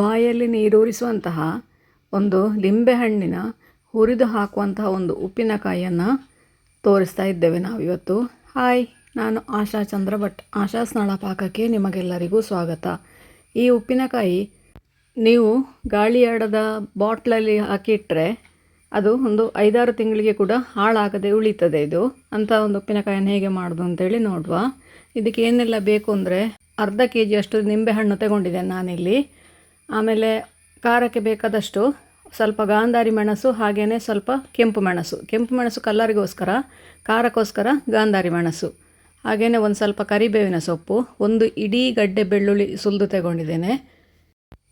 ಬಾಯಲ್ಲಿ ನೀರೂರಿಸುವಂತಹ ಒಂದು ಲಿಂಬೆಹಣ್ಣಿನ ಹುರಿದು ಹಾಕುವಂತಹ ಒಂದು ಉಪ್ಪಿನಕಾಯಿಯನ್ನು ತೋರಿಸ್ತಾ ಇದ್ದೇವೆ ನಾವಿವತ್ತು. ಹಾಯ್, ನಾನು ಆಶಾ ಚಂದ್ರ ಭಟ್ ಆಶಾ ಸ್ನಳ ಪಾಕಕ್ಕೆ ನಿಮಗೆಲ್ಲರಿಗೂ ಸ್ವಾಗತ. ಈ ಉಪ್ಪಿನಕಾಯಿ ನೀವು ಗಾಳಿಯಾಡದ ಬಾಟ್ಲಲ್ಲಿ ಹಾಕಿಟ್ಟರೆ ಅದು ಒಂದು ಐದಾರು ತಿಂಗಳಿಗೆ ಕೂಡ ಹಾಳಾಗದೆ ಉಳಿತದೆ ಇದು. ಅಂಥ ಒಂದು ಉಪ್ಪಿನಕಾಯಿಯನ್ನು ಹೇಗೆ ಮಾಡೋದು ಅಂತೇಳಿ ನೋಡುವ. ಇದಕ್ಕೆ ಏನೆಲ್ಲ ಬೇಕು ಅಂದರೆ ಅರ್ಧ ಕೆ ಜಿಯಷ್ಟು ನಿಂಬೆಹಣ್ಣು ತಗೊಂಡಿದ್ದೇನೆ ನಾನಿಲ್ಲಿ. ಆಮೇಲೆ ಖಾರಕ್ಕೆ ಬೇಕಾದಷ್ಟು ಸ್ವಲ್ಪ ಗಾಂಧಾರಿ ಮೆಣಸು ಹಾಗೆಯೇ ಸ್ವಲ್ಪ ಕೆಂಪು ಮೆಣಸು. ಕೆಂಪು ಮೆಣಸು ಕಲ್ಲರಿಗೋಸ್ಕರ, ಖಾರಕ್ಕೋಸ್ಕರ ಗಾಂಧಾರಿ ಮೆಣಸು. ಹಾಗೆಯೇ ಒಂದು ಸ್ವಲ್ಪ ಕರಿಬೇವಿನ ಸೊಪ್ಪು, ಒಂದು ಇಡೀ ಗಡ್ಡೆ ಬೆಳ್ಳುಳ್ಳಿ ಸುಲಿದು ತಗೊಂಡಿದ್ದೇನೆ.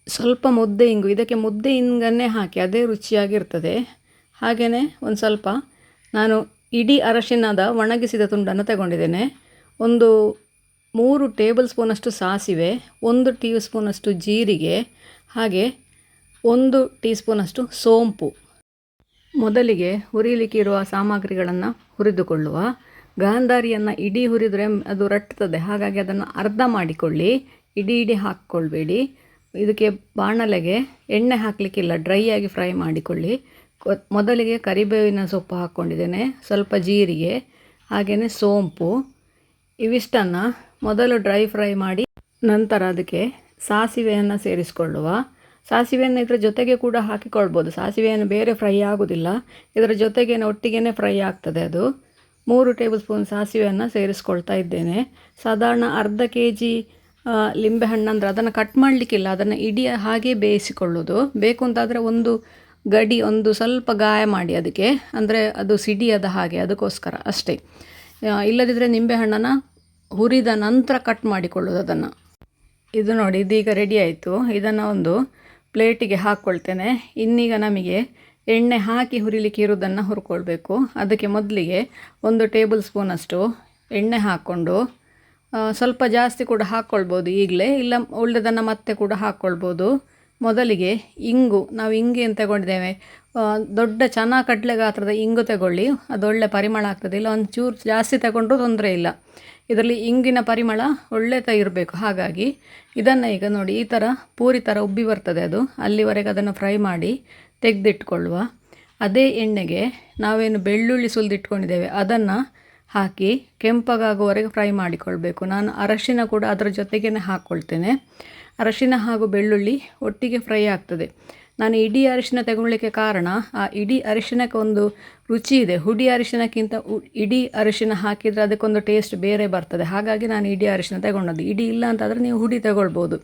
ಸ್ವಲ್ಪ ಮುದ್ದೆ ಇಂಗು, ಇದಕ್ಕೆ ಮುದ್ದೆ ಇಂಗನ್ನೇ ಹಾಕಿ ಅದೇ ರುಚಿಯಾಗಿರ್ತದೆ. ಹಾಗೆಯೇ ಒಂದು ಸ್ವಲ್ಪ ನಾನು ಇಡೀ ಅರಶಿನದ ಒಣಗಿಸಿದ ತುಂಡನ್ನು ತಗೊಂಡಿದ್ದೇನೆ. ಒಂದು ಮೂರು ಟೇಬಲ್ ಸ್ಪೂನಷ್ಟು ಸಾಸಿವೆ, ಒಂದು ಟೀ ಸ್ಪೂನಷ್ಟು ಜೀರಿಗೆ, ಹಾಗೆ ಒಂದು ಟೀ ಸ್ಪೂನಷ್ಟು ಸೋಂಪು. ಮೊದಲಿಗೆ ಹುರಿಲಿಕ್ಕೆ ಇರುವ ಸಾಮಗ್ರಿಗಳನ್ನು ಹುರಿದುಕೊಳ್ಳುವ. ಗಾಂಧಾರಿಯನ್ನು ಇಡೀ ಹುರಿದರೆ ಅದು ರಟ್ತದೆ, ಹಾಗಾಗಿ ಅದನ್ನು ಅರ್ಧ ಮಾಡಿಕೊಳ್ಳಿ. ಇಡೀ ಇಡೀ ಹಾಕ್ಕೊಳ್ಬೇಡಿ. ಇದಕ್ಕೆ ಬಾಣಲೆಗೆ ಎಣ್ಣೆ ಹಾಕಲಿಕ್ಕಿಲ್ಲ, ಡ್ರೈ ಆಗಿ ಫ್ರೈ ಮಾಡಿಕೊಳ್ಳಿ. ಮೊದಲಿಗೆ ಕರಿಬೇವಿನ ಸೊಪ್ಪು ಹಾಕ್ಕೊಂಡಿದ್ದೇನೆ, ಸ್ವಲ್ಪ ಜೀರಿಗೆ ಹಾಗೆಯೇ ಸೋಂಪು. ಇವಿಷ್ಟನ್ನು ಮೊದಲು ಡ್ರೈ ಫ್ರೈ ಮಾಡಿ ನಂತರ ಅದಕ್ಕೆ ಸಾಸಿವೆಯನ್ನು ಸೇರಿಸಿಕೊಳ್ಳುವ. ಸಾಸಿವೆಯನ್ನು ಇದರ ಜೊತೆಗೆ ಕೂಡ ಹಾಕಿಕೊಳ್ಬೋದು. ಸಾಸಿವೆಯನ್ನು ಬೇರೆ ಫ್ರೈ ಆಗೋದಿಲ್ಲ. ಇದರ ಜೊತೆಗೆ ಒಟ್ಟಿಗೆ ಫ್ರೈ ಆಗ್ತದೆ ಅದು. ಮೂರು ಟೇಬಲ್ ಸ್ಪೂನ್ ಸಾಸಿವೆಯನ್ನು ಸೇರಿಸ್ಕೊಳ್ತಾ ಇದ್ದೇನೆ. ಸಾಧಾರಣ ಅರ್ಧ ಕೆ ಜಿ ಲಿಂಬೆಹಣ್ಣು ಅಂದರೆ ಅದನ್ನು ಕಟ್ ಮಾಡಲಿಕ್ಕಿಲ್ಲ. ಅದನ್ನು ಇಡೀ ಹಾಗೆ ಬೇಯಿಸಿಕೊಳ್ಳೋದು ಬೇಕು ಅಂತಾದರೆ ಒಂದು ಗಡಿ, ಒಂದು ಸ್ವಲ್ಪ ಗಾಯ ಮಾಡಿ ಅದಕ್ಕೆ. ಅಂದರೆ ಅದು ಸಿಡಿಯದ ಹಾಗೆ, ಅದಕ್ಕೋಸ್ಕರ ಅಷ್ಟೇ. ಇಲ್ಲದಿದ್ದರೆ ನಿಂಬೆಹಣ್ಣನ್ನು ಹುರಿದ ನಂತರ ಕಟ್ ಮಾಡಿಕೊಳ್ಳೋದು ಅದನ್ನು. ಇದು ನೋಡಿ, ಇದೀಗ ರೆಡಿ ಆಯಿತು. ಇದನ್ನು ಒಂದು ಪ್ಲೇಟಿಗೆ ಹಾಕ್ಕೊಳ್ತೇನೆ ಇನ್ನೀಗ ನಮಗೆ ಎಣ್ಣೆ ಹಾಕಿ ಹುರಿಲಿಕ್ಕೆ ಇರೋದನ್ನು ಹುರ್ಕೊಳ್ಬೇಕು. ಅದಕ್ಕೆ ಮೊದಲಿಗೆ ಒಂದು ಟೇಬಲ್ ಸ್ಪೂನಷ್ಟು ಎಣ್ಣೆ ಹಾಕ್ಕೊಂಡು ಸ್ವಲ್ಪ ಜಾಸ್ತಿ ಕೂಡ ಹಾಕ್ಕೊಳ್ಬೋದು ಈಗಲೇ. ಇಲ್ಲ, ಉಳಿದದನ್ನು ಮತ್ತೆ ಕೂಡ ಹಾಕ್ಕೊಳ್ಬೋದು ಮೊದಲಿಗೆ ಇಂಗು, ನಾವು ಇಂಗು ತಗೊಂಡಿದ್ದೇವೆ. ದೊಡ್ಡ ಚೆನ್ನಾಗಿ ಕಡಲೆ ಗಾತ್ರದ ಇಂಗು ತಗೊಳ್ಳಿ. ಅದು ಒಳ್ಳೆ ಪರಿಮಳ ಆಗ್ತದೆ. ಇಲ್ಲ, ಒಂದು ಚೂರು ಜಾಸ್ತಿ ತಗೊಂಡ್ರೂ ತೊಂದರೆ ಇಲ್ಲ. ಇದರಲ್ಲಿ ಇಂಗಿನ ಪರಿಮಳ ಒಳ್ಳೆ ತ ಇರಬೇಕು. ಹಾಗಾಗಿ ಇದನ್ನು ಈಗ ನೋಡಿ, ಈ ಥರ ಪೂರಿ ಥರ ಉಬ್ಬಿ ಬರ್ತದೆ ಅದು. ಅಲ್ಲಿವರೆಗೆ ಅದನ್ನು ಫ್ರೈ ಮಾಡಿ ತೆಗೆದಿಟ್ಕೊಳ್ಳುವ. ಅದೇ ಎಣ್ಣೆಗೆ ನಾವೇನು ಬೆಳ್ಳುಳ್ಳಿ ಸುಲಿದಿಟ್ಕೊಂಡಿದ್ದೇವೆ ಅದನ್ನು ಹಾಕಿ ಕೆಂಪಗಾಗುವವರೆಗೆ ಫ್ರೈ ಮಾಡಿಕೊಳ್ಬೇಕು. ನಾನು ಅರಶಿನ ಕೂಡ ಅದರ ಜೊತೆಗೇ ಹಾಕ್ಕೊಳ್ತೇನೆ ಅರಶಿನ ಹಾಗೂ ಬೆಳ್ಳುಳ್ಳಿ ಒಟ್ಟಿಗೆ ಫ್ರೈ ಆಗ್ತದೆ. ನಾನು ಇಡೀ ಅರಿಶಿನ ತಗೊಳ್ಳಿಕ್ಕೆ ಕಾರಣ, ಆ ಇಡೀ ಅರಿಶಿನಕ್ಕೆ ಒಂದು ರುಚಿ ಇದೆ. ಹುಡಿ ಅರಿಶಿನಕ್ಕಿಂತ ಇಡೀ ಅರಿಶಿನ ಹಾಕಿದರೆ ಅದಕ್ಕೊಂದು ಟೇಸ್ಟ್ ಬೇರೆ ಬರ್ತದೆ. ಹಾಗಾಗಿ ನಾನು ಇಡೀ ಅರಿಶಿನ ತಗೊಂಡದ್ದು. ಇಡೀ ಇಲ್ಲ ಅಂತಾದರೆ ನೀವು ಹುಡಿ ತಗೊಳ್ಬೋದು.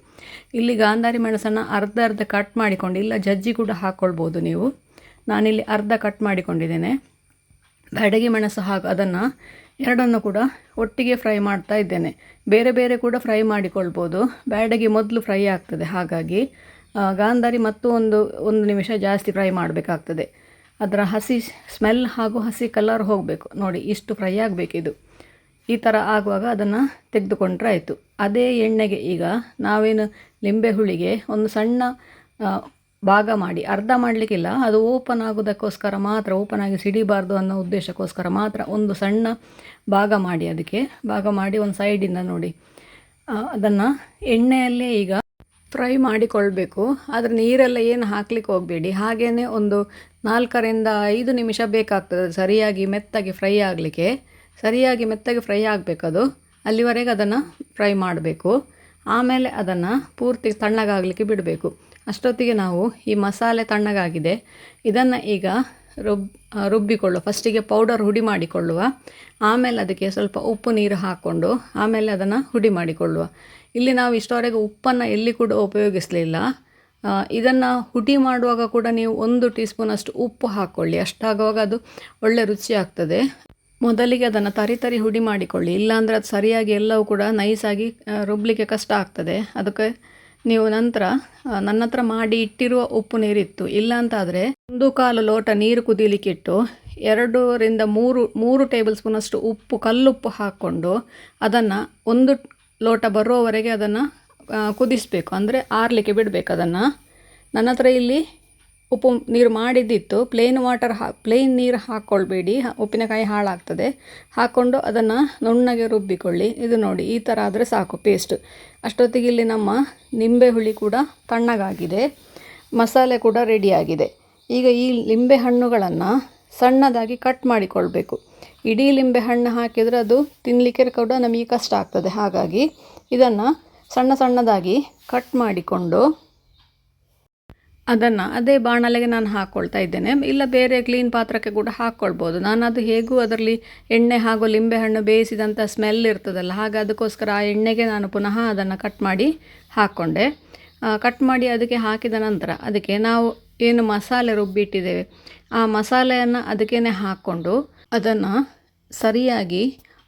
ಇಲ್ಲಿ ಗಾಂಧಾರಿ ಮೆಣಸನ್ನು ಅರ್ಧ ಅರ್ಧ ಕಟ್ ಮಾಡಿಕೊಂಡು, ಇಲ್ಲ ಜಜ್ಜಿ ಕೂಡ ಹಾಕ್ಕೊಳ್ಬೋದು ನೀವು. ನಾನಿಲ್ಲಿ ಅರ್ಧ ಕಟ್ ಮಾಡಿಕೊಂಡಿದ್ದೇನೆ. ಬ್ಯಾಡಗಿ ಮೆಣಸು ಹಾಗೂ ಅದನ್ನು ಎರಡನ್ನು ಕೂಡ ಒಟ್ಟಿಗೆ ಫ್ರೈ ಮಾಡ್ತಾ ಇದ್ದೇನೆ. ಬೇರೆ ಬೇರೆ ಕೂಡ ಫ್ರೈ ಮಾಡಿಕೊಳ್ಬೋದು. ಬ್ಯಾಡಗಿ ಮೊದಲು ಫ್ರೈ ಆಗ್ತದೆ. ಹಾಗಾಗಿ ಗಾಂಧಾರಿ ಮತ್ತು ಒಂದು ಒಂದು ನಿಮಿಷ ಜಾಸ್ತಿ ಫ್ರೈ ಮಾಡಬೇಕಾಗ್ತದೆ. ಅದರ ಹಸಿ ಸ್ಮೆಲ್ ಹಾಗೂ ಹಸಿ ಕಲರ್ ಹೋಗಬೇಕು. ನೋಡಿ, ಇಷ್ಟು ಫ್ರೈ ಆಗಬೇಕಿದು. ಈ ಥರ ಆಗುವಾಗ ಅದನ್ನು ತೆಗೆದುಕೊಂಡ್ರೆ ಆಯಿತು. ಅದೇ ಎಣ್ಣೆಗೆ ಈಗ ನಾವೇನು ಲಿಂಬೆ ಹುಳಿಗೆ ಒಂದು ಸಣ್ಣ ಭಾಗ ಮಾಡಿ, ಅರ್ಧ ಮಾಡಲಿಕ್ಕಿಲ್ಲ, ಅದು ಓಪನ್ ಆಗೋದಕ್ಕೋಸ್ಕರ ಮಾತ್ರ ಓಪನ್ ಆಗಿ ಸಿಡಿಬಾರ್ದು ಅನ್ನೋ ಉದ್ದೇಶಕ್ಕೋಸ್ಕರ ಮಾತ್ರ ಒಂದು ಸಣ್ಣ ಭಾಗ ಮಾಡಿ ಅದಕ್ಕೆ. ಭಾಗ ಮಾಡಿ ಒಂದು ಸೈಡಿಂದ ನೋಡಿ. ಅದನ್ನು ಎಣ್ಣೆಯಲ್ಲೇ ಈಗ ಫ್ರೈ ಮಾಡಿಕೊಳ್ಬೇಕು. ಆದರೆ ನೀರೆಲ್ಲ ಏನು ಹಾಕ್ಲಿಕ್ಕೆ ಹೋಗಬೇಡಿ. ಹಾಗೆಯೇ ಒಂದು ನಾಲ್ಕರಿಂದ ಐದು ನಿಮಿಷ ಬೇಕಾಗ್ತದೆ ಸರಿಯಾಗಿ ಮೆತ್ತಗೆ ಫ್ರೈ ಆಗಲಿಕ್ಕೆ. ಸರಿಯಾಗಿ ಮೆತ್ತಗೆ ಫ್ರೈ ಆಗಬೇಕದು ಅಲ್ಲಿವರೆಗೆ ಅದನ್ನು ಫ್ರೈ ಮಾಡಬೇಕು. ಆಮೇಲೆ ಅದನ್ನು ಪೂರ್ತಿ ತಣ್ಣಗಾಗಲಿಕ್ಕೆ ಬಿಡಬೇಕು. ಅಷ್ಟೊತ್ತಿಗೆ ನಾವು ಈ ಮಸಾಲೆ ತಣ್ಣಗಾಗಿದೆ. ಇದನ್ನು ಈಗ ರುಬ್ ರುಬ್ಬಿಕೊಳ್ಳುವ. ಫಸ್ಟಿಗೆ ಪೌಡರ್ ಹುಡಿ ಮಾಡಿಕೊಳ್ಳುವ. ಆಮೇಲೆ ಅದಕ್ಕೆ ಸ್ವಲ್ಪ ಉಪ್ಪು ನೀರು ಹಾಕ್ಕೊಂಡು ಆಮೇಲೆ ಅದನ್ನು ಹುಡಿ ಮಾಡಿಕೊಳ್ಳುವ. ಇಲ್ಲಿ ನಾವು ಇಷ್ಟವರೆಗೆ ಉಪ್ಪನ್ನು ಎಲ್ಲಿ ಕೂಡ ಉಪಯೋಗಿಸಲಿಲ್ಲ. ಇದನ್ನು ಹುಡಿ ಮಾಡುವಾಗ ಕೂಡ ನೀವು ಒಂದು ಟೀ ಸ್ಪೂನಷ್ಟು ಉಪ್ಪು ಹಾಕ್ಕೊಳ್ಳಿ ಅಷ್ಟಾಗುವಾಗ ಅದು ಒಳ್ಳೆ ರುಚಿ ಆಗ್ತದೆ. ಮೊದಲಿಗೆ ಅದನ್ನು ತರಿ ತರಿ ಹುಡಿ ಮಾಡಿಕೊಳ್ಳಿ. ಇಲ್ಲಾಂದರೆ ಅದು ಸರಿಯಾಗಿ ಎಲ್ಲವೂ ಕೂಡ ನೈಸಾಗಿ ರುಬ್ಬಲಿಕ್ಕೆ ಕಷ್ಟ ಆಗ್ತದೆ. ಅದಕ್ಕೆ ನೀವು ನಂತರ ನನ್ನ ಹತ್ರ ಮಾಡಿ ಇಟ್ಟಿರುವ ಉಪ್ಪು ನೀರಿತ್ತು. ಇಲ್ಲ ಅಂತಾದರೆ, ಒಂದು ಕಾಲು ಲೋಟ ನೀರು ಕುದೀಲಿಕ್ಕಿಟ್ಟು, ಎರಡರಿಂದ ಮೂರು ಮೂರು ಟೇಬಲ್ ಸ್ಪೂನಷ್ಟು ಉಪ್ಪು, ಕಲ್ಲುಪ್ಪು ಹಾಕ್ಕೊಂಡು ಅದನ್ನು ಒಂದು ಲೋಟ ಬರುವವರೆಗೆ ಅದನ್ನು ಕುದಿಸಬೇಕು. ಅಂದರೆ ಆರಲಿಕ್ಕೆ ಬಿಡಬೇಕು ಅದನ್ನು. ನನ್ನ ಹತ್ರ ಇಲ್ಲಿ ಉಪ್ಪು ನೀರು ಮಾಡಿದ್ದಿತ್ತು. ಪ್ಲೇನ್ ವಾಟರ್ ಹಾ ಪ್ಲೇನ್ ನೀರು ಹಾಕ್ಕೊಳ್ಬೇಡಿ ಉಪ್ಪಿನಕಾಯಿ ಹಾಳಾಗ್ತದೆ. ಹಾಕ್ಕೊಂಡು ಅದನ್ನು ನುಣ್ಣಗೆ ರುಬ್ಬಿಕೊಳ್ಳಿ. ಇದು ನೋಡಿ, ಈ ಥರ ಆದರೆ ಸಾಕು ಪೇಸ್ಟ್ ಅಷ್ಟೊತ್ತಿಗೆ ಇಲ್ಲಿ ನಮ್ಮ ನಿಂಬೆ ಹುಳಿ ಕೂಡ ತಣ್ಣಗಾಗಿದೆ. ಮಸಾಲೆ ಕೂಡ ರೆಡಿಯಾಗಿದೆ. ಈಗ ಈ ಲಿಂಬೆ ಹಣ್ಣುಗಳನ್ನು ಸಣ್ಣದಾಗಿ ಕಟ್ ಮಾಡಿಕೊಳ್ಬೇಕು. ಇಡೀ ಲಿಂಬೆ ಹಣ್ಣು ಹಾಕಿದರೆ ಅದು ತಿನ್ನಲಿಕ್ಕೆ ಕೂಡ ನಮಗೆ ಕಷ್ಟ ಆಗ್ತದೆ. ಹಾಗಾಗಿ ಇದನ್ನು ಸಣ್ಣ ಸಣ್ಣದಾಗಿ ಕಟ್ ಮಾಡಿಕೊಂಡು ಅದನ್ನು ಅದೇ ಬಾಣಲೆಗೆ ನಾನು ಹಾಕ್ಕೊಳ್ತಾ ಇದ್ದೇನೆ. ಇಲ್ಲ ಬೇರೆ ಕ್ಲೀನ್ ಪಾತ್ರಕ್ಕೆ ಕೂಡ ಹಾಕ್ಕೊಳ್ಬೋದು ನಾನು ಅದು ಹೇಗೂ ಅದರಲ್ಲಿ ಎಣ್ಣೆ ಹಾಗೂ ಲಿಂಬೆಹಣ್ಣು ಬೇಯಿಸಿದಂಥ ಸ್ಮೆಲ್ ಇರ್ತದಲ್ಲ, ಹಾಗೆ ಅದಕ್ಕೋಸ್ಕರ ಆ ಎಣ್ಣೆಗೆ ನಾನು ಪುನಃ ಅದನ್ನು ಕಟ್ ಮಾಡಿ ಹಾಕ್ಕೊಂಡೆ ಕಟ್ ಮಾಡಿ ಅದಕ್ಕೆ ಹಾಕಿದ ನಂತರ ಅದಕ್ಕೆ ನಾವು ಏನು ಮಸಾಲೆ ರುಬ್ಬಿಟ್ಟಿದ್ದೇವೆ, ಆ ಮಸಾಲೆಯನ್ನು ಅದಕ್ಕೇ ಹಾಕ್ಕೊಂಡು ಅದನ್ನು ಸರಿಯಾಗಿ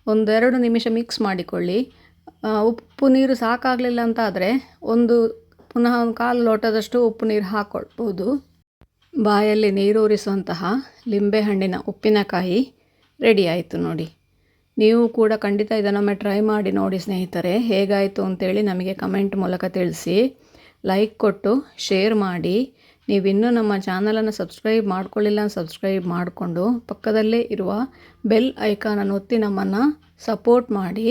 ಒಂದೆರಡು ನಿಮಿಷ ಮಿಕ್ಸ್ ಮಾಡಿಕೊಳ್ಳಿ. ಉಪ್ಪು ನೀರು ಸಾಕಾಗಲಿಲ್ಲ ಅಂತಾದರೆ ಒಂದು ಪುನಃ ಒಂದು ಕಾಲು ಲೋಟದಷ್ಟು ಉಪ್ಪು ನೀರು ಹಾಕ್ಕೊಳ್ಬೋದು ಬಾಯಲ್ಲಿ ನೀರೂರಿಸುವಂತಹ ಲಿಂಬೆಹಣ್ಣಿನ ಉಪ್ಪಿನಕಾಯಿ ರೆಡಿ ಆಯಿತು ನೋಡಿ. ನೀವು ಕೂಡ ಖಂಡಿತ ಇದನ್ನೊಮ್ಮೆ ಟ್ರೈ ಮಾಡಿ ನೋಡಿ ಸ್ನೇಹಿತರೆ, ಹೇಗಾಯಿತು ಅಂತೇಳಿ ನಮಗೆ ಕಮೆಂಟ್ ಮೂಲಕ ತಿಳಿಸಿ. ಲೈಕ್ ಕೊಟ್ಟು, ಶೇರ್ ಮಾಡಿ. ನೀವಿನ್ನೂ ನಮ್ಮ ಚಾನಲನ್ನು ಸಬ್ಸ್ಕ್ರೈಬ್ ಮಾಡ್ಕೊಳ್ಳಿಲ್ಲ ಸಬ್ಸ್ಕ್ರೈಬ್ ಮಾಡಿಕೊಂಡು ಪಕ್ಕದಲ್ಲೇ ಇರುವ ಬೆಲ್ ಐಕಾನನ್ನು ಒತ್ತಿ ನಮ್ಮನ್ನು ಸಪೋರ್ಟ್ ಮಾಡಿ.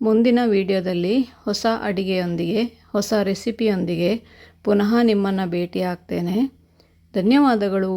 ಮುಂದಿನ ವಿಡಿಯೋದಲ್ಲಿ ಹೊಸ ಅಡಿಗೆಯೊಂದಿಗೆ ಹೊಸ ರೆಸಿಪಿಯೊಂದಿಗೆ ಪುನಃ ನಿಮ್ಮನ್ನು ಭೇಟಿ ಆಗ್ತೇನೆ ಧನ್ಯವಾದಗಳು.